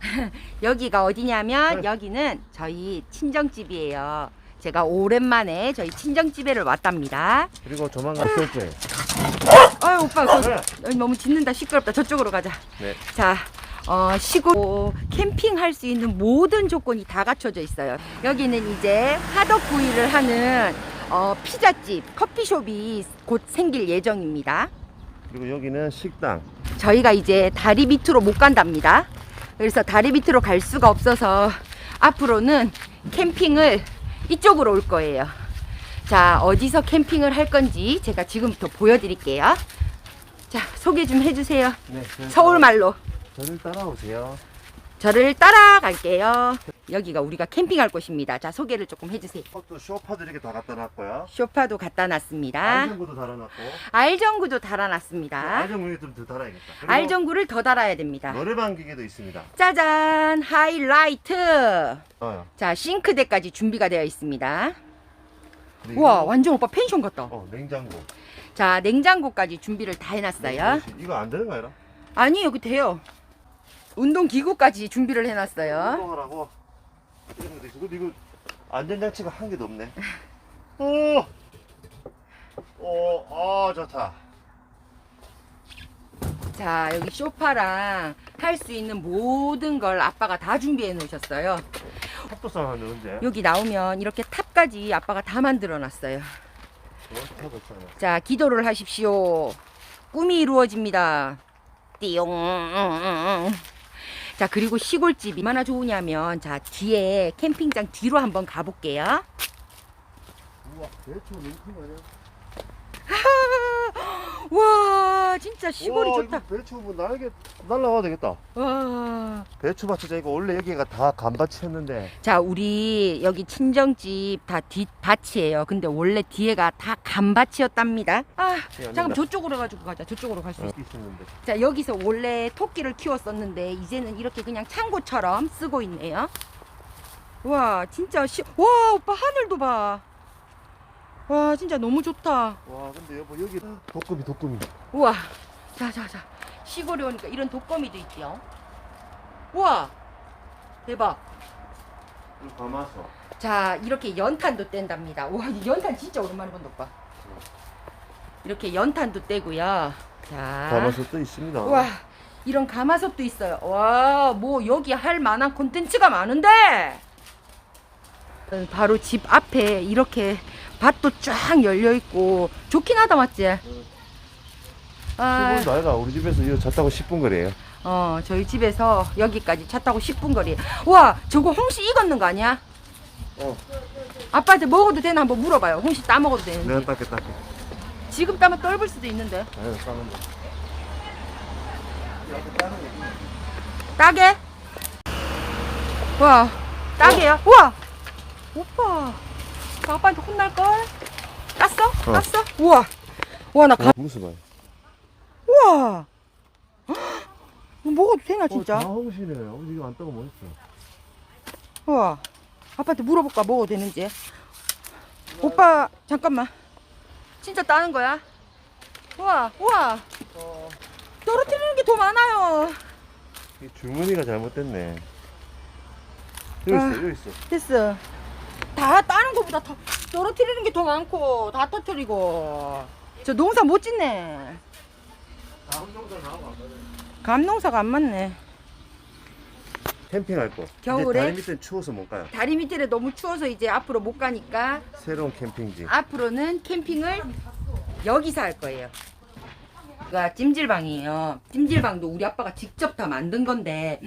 여기가 어디냐면 네. 여기는 저희 친정집이에요. 제가 오랜만에 저희 친정집에를 왔답니다. 그리고 조만간 쏠 거예요. 아유 오빠 저, 네. 어, 너무 짖는다 시끄럽다 저쪽으로 가자. 네. 자 어, 시골 어, 캠핑할 수 있는 모든 조건이 다 갖춰져 있어요. 여기는 이제 화덕구이를 하는 어, 피자집, 커피숍이 곧 생길 예정입니다. 그리고 여기는 식당. 저희가 이제 다리 밑으로 못 간답니다. 그래서 다리 밑으로 갈 수가 없어서 앞으로는 캠핑을 이쪽으로 올 거예요. 자, 어디서 캠핑을 할 건지 제가 지금부터 보여드릴게요. 자, 소개 좀 해주세요. 네. 서울말로. 저를 따라오세요. 저를 따라갈게요. 여기가 우리가 캠핑할 곳입니다. 자, 소개를 조금 해주세요. 또 쇼파들 이렇게 다 갖다 놨고요. 쇼파도 갖다 놨습니다. 알전구도 달아놨고. 알전구도 달아놨습니다. 알전구에 좀더 달아야겠다. 그리고 알전구를 더 달아야 됩니다. 노래방 기계도 있습니다. 짜잔! 하이라이트! 어. 자, 싱크대까지 준비가 되어 있습니다. 그리고 우와, 완전 오빠 펜션 같다. 어 냉장고. 자, 냉장고까지 준비를 다 해놨어요. 이거 안 되는 거야? 아니, 여기 돼요. 운동 기구까지 준비를 해놨어요. 있고 근데 이거 안전장치가 한 개도 없네. 오, 오, 아 좋다. 자, 여기 소파랑 할 수 있는 모든 걸 아빠가 다 준비해 놓으셨어요. 탑도상 하는 언제? 여기 나오면 이렇게 탑까지 아빠가 다 만들어 놨어요. 어. 자, 기도를 하십시오. 꿈이 이루어집니다. 띠용. 자, 그리고 시골집이 얼마나 좋으냐면, 자, 뒤에 캠핑장 뒤로 한번 가볼게요. 우와, 너무 큰거 아니야? 와, 진짜 시골이 우와, 좋다. 이거 배추 뭐 날개 날라가도 되겠다. 와. 배추밭이자 이거 원래 여기가 다 간밭이었는데 자, 우리 여기 친정집 다 뒷밭이에요. 근데 원래 뒤에가 다 간밭이었답니다. 아, 잠깐 저쪽으로 가지고 가자. 저쪽으로 갈 수 있어. 있었는데. 자, 여기서 원래 토끼를 키웠었는데 이제는 이렇게 그냥 창고처럼 쓰고 있네요. 와, 진짜 시... 와, 오빠 하늘도 봐. 와, 진짜 너무 좋다. 와, 근데 여보 여기 독금이 독금이. 우와. 자, 자, 자. 시골에 오니까 이런 독거미도 있죠. 우와. 대박. 이거 감았어. 자, 이렇게 연탄도 뗀답니다. 와, 이 연탄 진짜 오랜만에 본다, 오빠. 이렇게 연탄도 떼고요. 자. 감아서 또 있습니다. 와, 이런 가마솥도 있어요. 와, 뭐 여기 할 만한 콘텐츠가 많은데. 바로 집 앞에 이렇게 밭도 쫙 열려 있고 좋긴 하다 맞지? 아, 시골 나이가 우리 집에서 이거 차 타고 10분 거리에요. 어, 저희 집에서 여기까지 차 타고 10분 거리. 와, 저거 홍시 익었는 거 아니야? 어, 아빠한테 먹어도 되나 한번 물어봐요. 홍시 따 먹어도 되는지. 내가 닦게 닦게. 지금 따면 떫을 수도 있는데. 아유, 싸는데. 따게? 와, 따게야? 우와! 오빠, 나 아빠한테 혼날걸? 땄어? 어. 땄어? 우와! 우와, 나 가, 무슨 말? 우와! 헉, 이거 먹어도 되나, 진짜? 어, 다 홍시네. 홍시 이거 안 따고 뭐 있어? 우와. 아빠한테 물어볼까, 먹어도 되는지. 오빠, 잠깐만. 진짜 따는 거야? 우와, 우와! 떨어뜨리는 게 더 많아요. 이 주머니가 잘못됐네. 여기 아. 있어, 여기 있어. 됐어. 다 따는 것보다 더 떨어뜨리는 게 더 많고 다 터뜨리고 저 농사 못 짓네. 감농사가 안 맞네. 캠핑할 거. 겨울에? 다리 밑에 추워서 못 가요. 다리 밑에 너무 추워서 이제 앞으로 못 가니까 새로운 캠핑지. 앞으로는 캠핑을 여기서 할 거예요. 가 찜질방이에요. 찜질방도 우리 아빠가 직접 다 만든 건데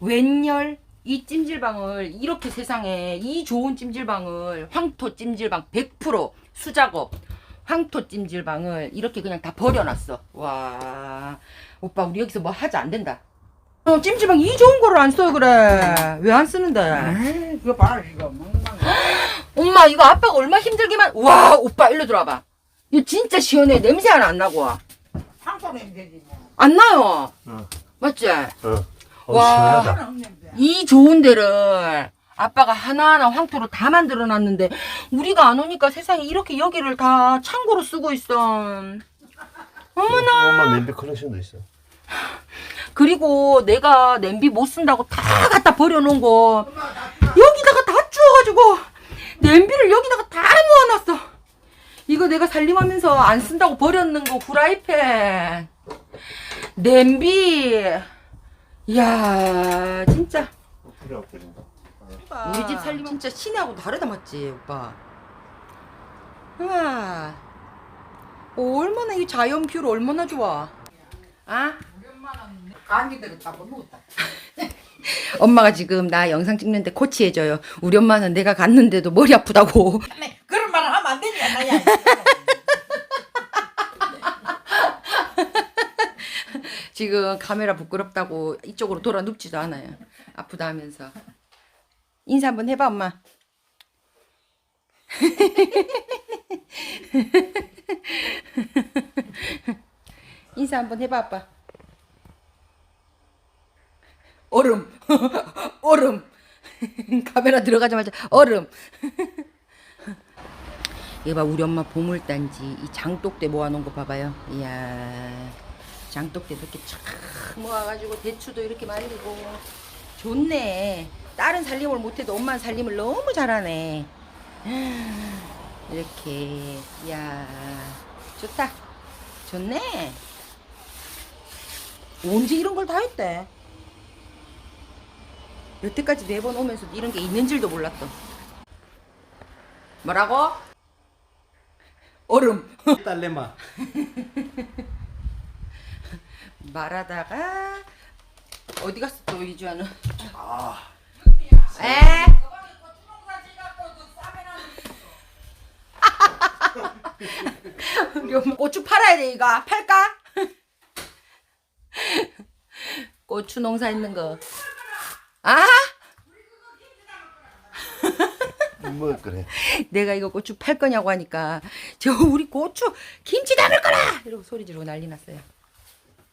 웬열 이 찜질방을 이렇게 세상에 이 좋은 찜질방을 황토 찜질방 100% 수작업 황토 찜질방을 이렇게 그냥 다 버려놨어. 와 오빠 우리 여기서 뭐 하자 안 된다. 어, 찜질방 이 좋은 거를 안 써요 그래. 왜 안 쓰는데? 이거 봐라 이거. 엄마 이거 아빠가 얼마 힘들게만 와 오빠 일로 들어와봐 이거 진짜 시원해 냄새 하나 안 나고 황소 냄새지 뭐. 안 나요 어. 맞지 어. 어, 와. 시원하다. 이 좋은 데를 아빠가 하나하나 황토로 다 만들어 놨는데 우리가 안 오니까 세상에 이렇게 여기를 다 창고로 쓰고 있어 어머나 엄마 냄비 컬렉션도 있어. 그리고 내가 냄비 못 쓴다고 다 갖다 버려놓은 거 여기다가 다 주워가지고 냄비를 여기다가 다 모아놨어. 이거 내가 살림하면서 안 쓴다고 버렸는 거 후라이팬, 냄비. 이야 진짜. 우리 집 살림 진짜 시내하고 다르다 맞지 오빠? 와 어, 얼마나 이 자연 뷰를 얼마나 좋아? 아? 감기들이 다 먹었다. 엄마가 지금 나 영상 찍는데 코치해줘요. 우리 엄마는 내가 갔는데도 머리 아프다고. 그런 말을 하면 안 되지 나야. 지금 카메라 부끄럽다고 이쪽으로 돌아 눕지도 않아요. 아프다 하면서. 인사 한번 해봐 엄마. 인사 한번 해봐 아빠. 얼음. 얼음. 카메라 들어가자마자 얼음. 이거 봐 우리 엄마 보물단지 이 장독대 모아놓은 거 봐봐요. 이야 장독대 이렇게 쫙 모아가지고 대추도 이렇게 말리고 좋네. 다른 살림을 못해도 엄마 살림을 너무 잘하네. 이렇게 이야 좋다. 좋네. 언제 이런 걸 다 했대? 여태까지 네 번 오면서 이런 게 있는 줄도 몰랐어. 뭐라고? 얼음. 딸내마 말하다가 어디 갔어 또 이주아는? 아, 에? 우리 엄마 고추 팔아야 돼 이거 팔까? 고추 농사 있는 거. 아? 뭐 그래. 내가 이거 고추 팔 거냐고 하니까 저 우리 고추 김치 담을 거라 이러고 소리 지르고 난리 났어요.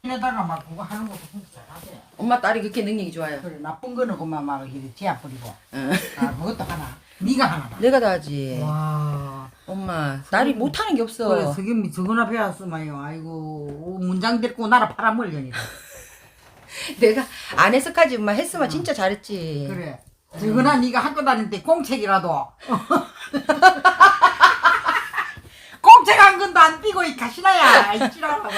에다가 막 그거 하는 것도 진짜 잘하대. 엄마 딸이 그렇게 능력이 좋아요. 그래 나쁜 거는 그만 막 이렇게 지압 뿌리고. 응. 아 그것도 하나. 네가 하나다. 내가 다 하지. 와. 엄마 딸이 못하는 게 없어. 그래 석임이 저거나 배웠으면요. 아이고 문장 데리고 나라 팔아먹으려니까. 내가 안 해석하지 엄마 했으면 진짜 잘했지. 그래. 저거나 네가 학교 다닐 때 공책이라도. 공책 한 건도 안 띄고 이 가시나야. 이 찌라라고.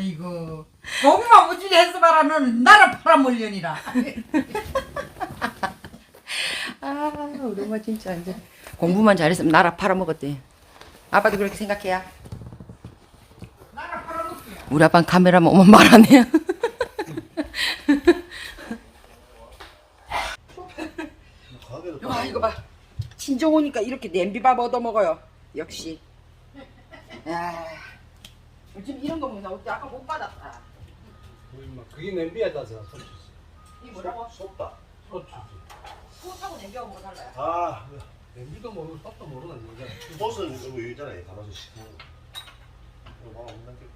이거 공부만 무지개 해서 말하는 나라 팔아먹으려니라. 아 우리 엄마 진짜 이제 공부만 잘했으면 나라 팔아먹었대. 아빠도 그렇게 생각해야. 나라 팔아먹기야. 우리 아빠는 카메라만 오면 말안 해요. 가게도 와 이거 봐. 친정 오니까 이렇게 냄비밥 얻어 먹어요. 역시. 야. 요즘 이런 거 먹나? 어때? 아까 못 받았다. 그게 냄비에다 저 소주지 이 뭐라고? 쏟다. 소주지 소하고 냄비하고 뭐가 달라요? 아, 냄비도 모르고 밥도 모르는 여자 버섯 여기 있잖아요. 가마솥 시키는 거. 이거 막 없는 게.